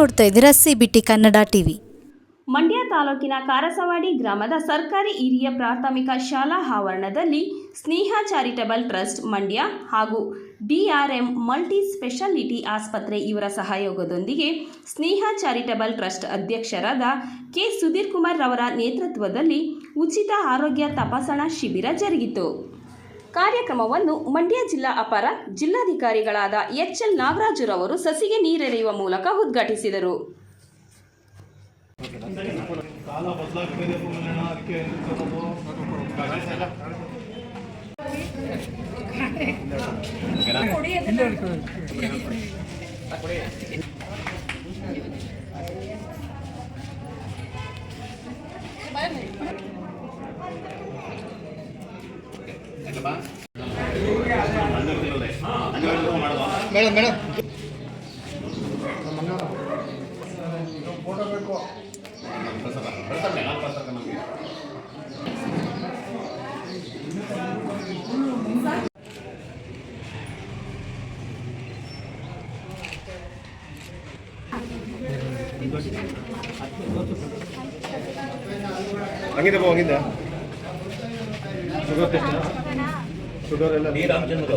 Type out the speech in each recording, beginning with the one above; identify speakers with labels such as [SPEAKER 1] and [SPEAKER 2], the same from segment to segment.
[SPEAKER 1] ನೋಡ್ತಾ ಇದ್ದೀರಾ CBT Kannada TV.
[SPEAKER 2] Mandya ತಾಲೂಕಿನ ಕಾರಸವಾಡಿ ಗ್ರಾಮದ ಸರ್ಕಾರಿ ಹಿರಿಯ ಪ್ರಾಥಮಿಕ ಶಾಲಾ ಆವರಣದಲ್ಲಿ ಸ್ನೇಹ ಚಾರಿಟಬಲ್ ಟ್ರಸ್ಟ್, ಮಂಡ್ಯ ಹಾಗೂ ಡಿಆರ್ಎಂ ಮಲ್ಟಿ ಸ್ಪೆಷಾಲಿಟಿ ಆಸ್ಪತ್ರೆ ಇವರ ಸಹಯೋಗದೊಂದಿಗೆ ಸ್ನೇಹ ಚಾರಿಟಬಲ್ ಟ್ರಸ್ಟ್ ಅಧ್ಯಕ್ಷರಾದ ಕೆ ಸುಧೀರ್ ಕುಮಾರ್ ರವರ ನೇತೃತ್ವದಲ್ಲಿ ಉಚಿತ ಆರೋಗ್ಯ ತಪಾಸಣಾ ಶಿಬಿರ ಜರುಗಿತು. ಕಾರ್ಯಕ್ರಮವನ್ನು ಮಂಡ್ಯ ಜಿಲ್ಲಾ ಅಪರ ಜಿಲ್ಲಾಧಿಕಾರಿಗಳಾದ ಎಚ್ ಎಲ್ ನಾಗರಾಜುರವರು ಸಸಿಗೆ ನೀರೆರೆಯುವ ಮೂಲಕ ಉದ್ಘಾಟಿಸಿದರು.
[SPEAKER 3] Madam madam.
[SPEAKER 4] ಫೋಟೋ ಬೇಕು ಹಂಗಿದೆ ಬಾ ಹಂಗಿದೆ ಶುಗರ್ ರಾಮಚಂದ್ರ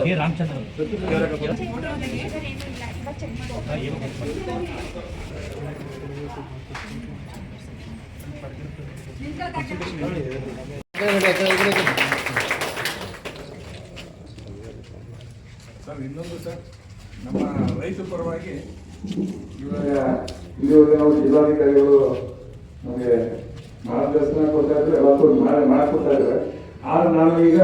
[SPEAKER 5] ಸರ್ ಇನ್ನೊಂದು ಸರ್ ನಮ್ಮ ರೈತ ಪರವಾಗಿ
[SPEAKER 6] ಇವಾಗ ಇದುವರೆಗೆ ನಾವು ಜಿಲ್ಲಾಧಿಕಾರಿಗಳು ನಮಗೆ ಮಾರ್ಗದರ್ಶನ ಕೊಡ್ತಾ ಇದ್ರು ಎಲ್ಲಕ್ಕೂ ಮಾಡಿ ಮಾಡಿಕೊಡ್ತಾ ಇದ್ದಾರೆ. ಆದ್ರೆ ನಾನು ಈಗ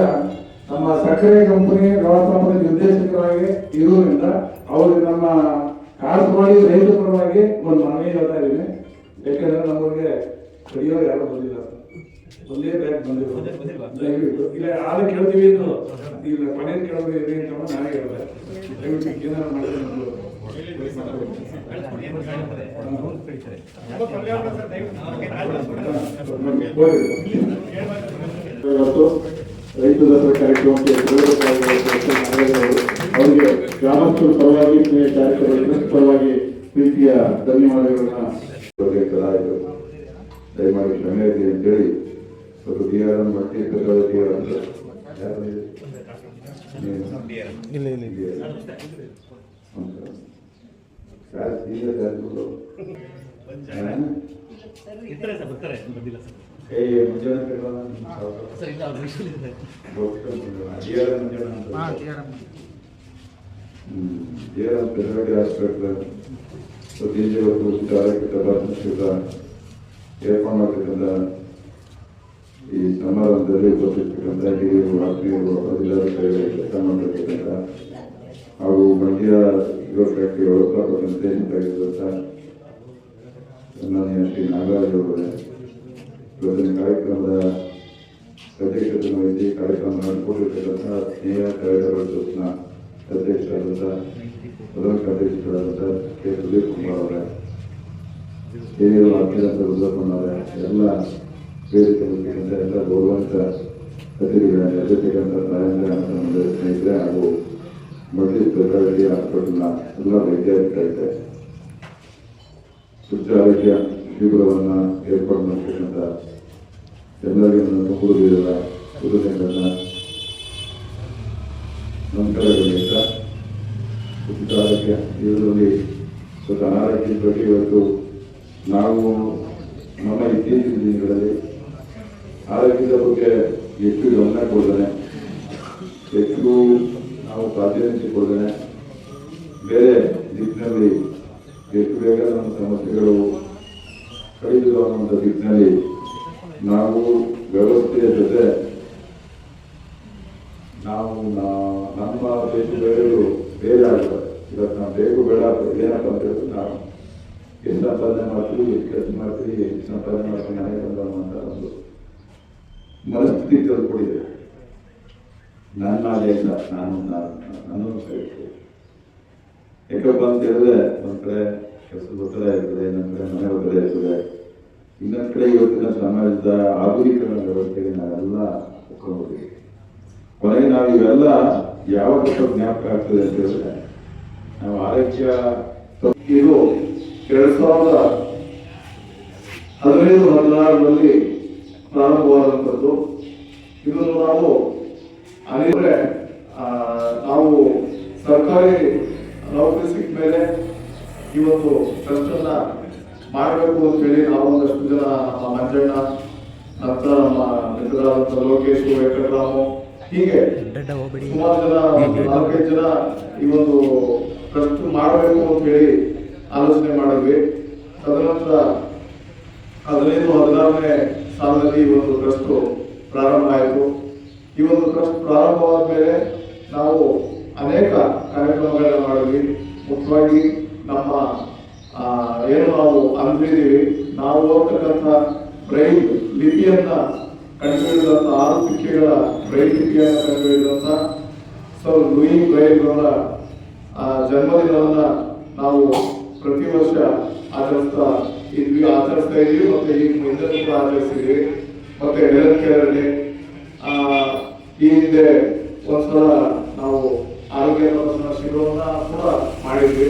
[SPEAKER 6] ನಮ್ಮ ಸಕ್ಕರೆ ಕಂಪನಿ ವ್ಯವಸ್ಥಾಪಕ ನಿರ್ದೇಶಕರಾಗಿ ಇರುವುದರಿಂದ ಅವರು ನಮ್ಮ ಪರವಾಗಿ ರೈತ ಪರವಾಗಿ ಒಂದು ಮನವಿ ಹೇಳ್ತಾ ಇದ್ದೀನಿ. ಯಾಕೆಂದ್ರೆ ನಮಗೆ ಕಡಿಯೋರು ಯಾರು ಬಂದಿಲ್ಲ. ಒಂದೇ ಬ್ಯಾಂಕ್ ಬಂದಿಲ್ಲ ದಯವಿಟ್ಟು. ಇಲ್ಲ ಆಗ ಕೇಳ್ತೀವಿ ಅಂದ್ರು ಇಲ್ಲ ಮನೆ ಕೇಳೋದು ಇದೆ ಅಂತ ನಾನೇ ಹೇಳಿದೆ. ದಯವಿಟ್ಟು ಏನಾದ್ರು ಮಾಡಿದ್ರೆ ಇವತ್ತು ರೈತ ದಸರಾ ಕಾರ್ಯಕ್ರಮಕ್ಕೆ ಅವರಿಗೆ ಗ್ರಾಮಸ್ಥರ ಪರವಾಗಿ ಸ್ನೇಹ ಕಾರ್ಯಕ್ರಮದ ಪರವಾಗಿ ಪ್ರೀತಿಯ ಧನ್ಯವಾದಗಳನ್ನ ಆಯಿತು ದಯಮಾಡಿ ಕ್ಷಮೆ ಇರಲಿ ಅಂತೇಳಿ ಒಂದು ಡಿ ಆರ್ ಎಂ ಮಟ್ಟಿ ಡಿ ಆರ್ ಎಂ
[SPEAKER 4] ಇಲ್ಲ ಇಲ್ಲ
[SPEAKER 6] ಏ ಮುಂಜಾನೆ ಜೇರಂ ಪೆಸರಡಿ ಹಾಸ್ಪಿಟಲ್ ಸುದ್ದಿಗೆ ಒಂದು ಉಚಿತ ಆರೋಗ್ಯ ತಪಾಸಣಾ ಶಿಬಿರ ಏರ್ಪಾಡು ಮಾಡತಕ್ಕಂಥ ಈ ಸಮಾರಂಭದಲ್ಲಿ ಉಪಸ್ಥಿತಕ್ಕಂಥ ಹಿರಿಯರು ಆತ್ಮೀಯರು ಜಿಲ್ಲಾಧಿಕಾರಿಗಳು ಕೆಲಸ ಹಾಗೂ ಮಂಡ್ಯ ಯುವ ಫ್ಯಾಕ್ಟರಿ ವ್ಯವಸ್ಥಾಪಕ ನಿರ್ದೇಶಕರಾಗಿರುವಂಥ ಸನ್ಮಾನ್ಯ ಶ್ರೀ ನಾಗರಾಜ್ ಅವರೇ. ಕಾರ್ಯಕ್ರಮದ ಅಧ್ಯಕ್ಷತೆ ವಹಿಸಿ ಕಾರ್ಯಕ್ರಮ ನಡೆಸಿಕೊಂಡಿರ್ತಕ್ಕಂಥ ಸ್ನೇಹ ಕಾರ್ಯಕ್ರಮದ ಅಧ್ಯಕ್ಷರಾದಂಥ, ಪ್ರಧಾನ ಕಾರ್ಯದರ್ಶಿಗಳಾದಂಥ ಕೆ. ಸುದೀಪ್ ಕುಮಾರ್ ಅವರೇ. ಹಿರಿಯರು ಅತ್ಯಂತ ರುದ್ರಪ್ಪನವರೇ ಎಲ್ಲ ವೇದಿಕೆ ಮುಖ್ಯಂತ ಎಲ್ಲ ಗೌರವಾನ್ವಿತ ಅತಿಥಿಗಳ ಜೊತೆಗಂತ ರಾಜೇಂದ್ರ ಮಂದಿರ ಸ್ನೇಹಿತರೆ ಹಾಗೂ ಮಲ್ಟಿ ಸ್ಪೆಷಾಲಿಟಿ ಹಾಸ್ಪಿಟಲ್ನ ಎಲ್ಲ ವೈದ್ಯಾಧಿಕಾರಿಗಳೇ. ಆರೋಗ್ಯ ಶಿಬಿರವನ್ನು ಏರ್ಪಾಡು ಮಾಡ್ತಕ್ಕಂಥ ಜನರಿಗೆ ನನ್ನ ಹೃದಯಗಳನ್ನ ನಮಸ್ಕಾರಗಳಿಂದ ಉಚಿತ ಆರೋಗ್ಯ ಇದರಲ್ಲಿ ಸ್ವಲ್ಪ ಅನಾರೋಗ್ಯದ ಬಗ್ಗೆ ಇವತ್ತು ನಾವು ನಮ್ಮ ಇತ್ತೀಚಿನ ದಿನಗಳಲ್ಲಿ ಆರೋಗ್ಯದ ಬಗ್ಗೆ ಹೆಚ್ಚು ಗಮನ ಕೊಡ್ತಾನೆ. ಹೆಚ್ಚು ನಾವು ಪ್ರಾಧಾನ್ಯತೆ ಬೇರೆ ದಿಕ್ಕಿನಲ್ಲಿ ಎಷ್ಟು ಬೇಗ ಸಮಸ್ಯೆಗಳು ಕಡಿದು ಅನ್ನುವಂಥ ನಾವು ವ್ಯವಸ್ಥೆಯ ಜೊತೆ ನಾವು ನಮ್ಮ ಬೇಕು ಬೇರೆಗಳು ಬೇರೆ ಆಗ್ತದೆ ಇವತ್ತು ನಾವು ಬೇಕು, ಬೇಡ ಏನಪ್ಪ ಅಂತ ಹೇಳಿದ್ರೆ ನಾವು ಎಷ್ಟು ಸಂಪಾದನೆ ಮಾಡ್ತೀವಿ ಎಷ್ಟು ಖರ್ಚು ಮಾಡ್ತೀವಿ ಎಷ್ಟು ಸಂಪಾದನೆ ಮಾಡ್ತೀವಿ ಬಂದ ಅನ್ನುವಂಥ ಒಂದು ಮನಸ್ಥಿತಿ ತಲುಪಿದೆ ನನ್ನ ದೇಶ ನಾನು ನಾನು ಕರೀತೀನಿ ಯಾಕಪ್ಪ ಅಂತ ಹೇಳಿದ್ರೆ ಒಂದ್ ಕಡೆ ಕೆಲಸದ ಒತ್ತಡ ಇರ್ತದೆ ಇನ್ನೊಂದ್ ಕಡೆ ಮನೆ ಒತ್ತಡ ಇರ್ತದೆ ಇನ್ನೊಂದ್ ಕಡೆ ಇವತ್ತಿನ ಸಮಾಜದ ಆಧುನೀಕರಣ ವ್ಯವಸ್ಥೆಗೆ ನಾವೆಲ್ಲ ಒಪ್ಕೊಂಡ್ಬಿಟ್ಟಿವಿ ಕೊನೆಗೆ ನಾವು ಇವೆಲ್ಲ ಯಾವ ಕಷ್ಟ ಜ್ಞಾಪಕ ಆಗ್ತದೆ ಅಂತ ಹೇಳಿದ್ರೆ ನಾವು ಆರೋಗ್ಯ ಇದು
[SPEAKER 7] ಎರಡ್ ಸಾವಿರದ ಹದಿನೈದು ಹದಿನಾರರಲ್ಲಿ ಪ್ರಾರಂಭವಾದಂಥದ್ದು ಇದನ್ನು ನಾವು ಅಂದರೆ ನಾವು ಸರ್ಕಾರಿ ನೌಕರಿ ಸಿಕ್ಕ ಮೇಲೆ ಇವತ್ತು ಟ್ರಸ್ಟನ್ನ ಮಾಡಬೇಕು ಅಂತ ಹೇಳಿ ನಾವು ಒಂದಷ್ಟು ಜನ ನಮ್ಮ ಮಂಜಣ್ಣ ನಂತರ ನಮ್ಮ ಮಿತ್ರರಾದಂಥ ಲೋಕೇಶ್ ವೆಂಕಟರಾಮು ಹೀಗೆ ಸುಮಾರು ಜನ ನಾಲ್ಕೈದು ಜನ ಈ ಒಂದು ಟ್ರಸ್ಟ್ ಮಾಡಬೇಕು ಅಂತ ಹೇಳಿ ಆಲೋಚನೆ ಮಾಡಿದ್ವಿ. ತದನಂತರ ಹದಿನೈದು ಹದಿನಾರನೇ ಸಾಲಿನಲ್ಲಿ ಈ ಒಂದು ಟ್ರಸ್ಟ್ ಪ್ರಾರಂಭ ಆಯಿತು. ಈ ಒಂದು ಟ್ರಸ್ಟ್ ಪ್ರಾರಂಭವಾದ ಮೇಲೆ ನಾವು ಅನೇಕ ಕಾರ್ಯಕ್ರಮಗಳನ್ನು ಮಾಡಿದ್ವಿ. ಮುಖ್ಯವಾಗಿ ನಮ್ಮ ಏನು ನಾವು ಅಂದಿದ್ದೀವಿ ನಾವು ಓದ್ತಕ್ಕಂಥ ಬ್ರೈಲ್ ಲಿಪಿಯನ್ನು ಕಂಡುಹಿಡಿದಂಥ ಆರು ಪಿಕ್ಕೆಗಳ ಬ್ರೈಲ್ ಲಿಪಿಯನ್ನ ಕಂಡುಹಿಡಿದಂಥ ಸರ್ ಲೂಯಿ ಬ್ರೈಲ್ ಅವರ ಆ, ಜನ್ಮದಿನವನ್ನ ನಾವು ಪ್ರತಿ ವರ್ಷ ಆಚರಿಸ್ತಾ ಇದ್ವಿ ಆಚರಿಸ್ತಾ ಇದ್ವಿ ಮತ್ತೆ ಈ ಮುಂದೆ ಕೂಡ ಆಚರಿಸಿದ್ವಿ ಮತ್ತೆ ಆ, ಈ ಹಿಂದೆ ಒಂದ್ಸಲ ನಾವು ಆರೋಗ್ಯ ಪ್ರದರ್ಶನ ಶಿಬಿರವನ್ನ ಕೂಡ ಮಾಡಿದ್ವಿ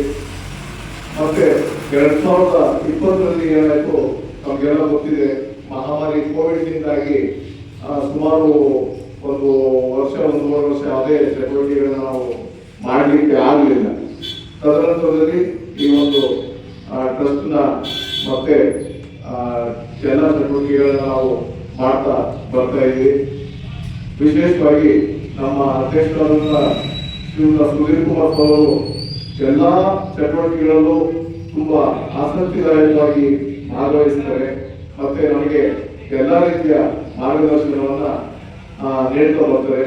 [SPEAKER 7] ಮತ್ತೆ ಎರಡ್ ಸಾವಿರದ ಇಪ್ಪತ್ತರಲ್ಲಿ ಏನಾಯ್ತು ನಮ್ಗೆಲ್ಲ ಗೊತ್ತಿದೆ ಮಹಾಮಾರಿ ಕೋವಿಡ್ನಿಂದಾಗಿ ಸುಮಾರು ಒಂದು ವರ್ಷ, ಒಂದೂವರೆ ವರ್ಷ ಯಾವುದೇ ಚಟುವಟಿಕೆಗಳನ್ನ ನಾವು ಮಾಡಲಿಕ್ಕೆ ಆಗಲಿಲ್ಲ. ತದನಂತರದಲ್ಲಿ ಈ ಒಂದು ಟ್ರಸ್ಟ್ನ ಮತ್ತೆ ಎಲ್ಲ ಚಟುವಟಿಕೆಗಳನ್ನ ನಾವು ಮಾಡ್ತಾ ಬರ್ತಾ ಇದ್ದೀವಿ. ವಿಶೇಷವಾಗಿ ನಮ್ಮ ಅಧ್ಯಕ್ಷರಾದಂಥ ಶ್ರೀಯುತ ಸುಧೀರ್ ಕುಮಾರ್ ಅವರು ಎಲ್ಲ ಚಟುವಟಿಕೆಗಳಲ್ಲೂ ತುಂಬಾ ಆಸಕ್ತಿದಾಯಕವಾಗಿ ಭಾಗವಹಿಸ್ತಾರೆ. ಮತ್ತೆ ನಮಗೆ ಎಲ್ಲ ರೀತಿಯ ಮಾರ್ಗದರ್ಶನವನ್ನ ನೀಡ್ತಾ ಬರ್ತಾರೆ.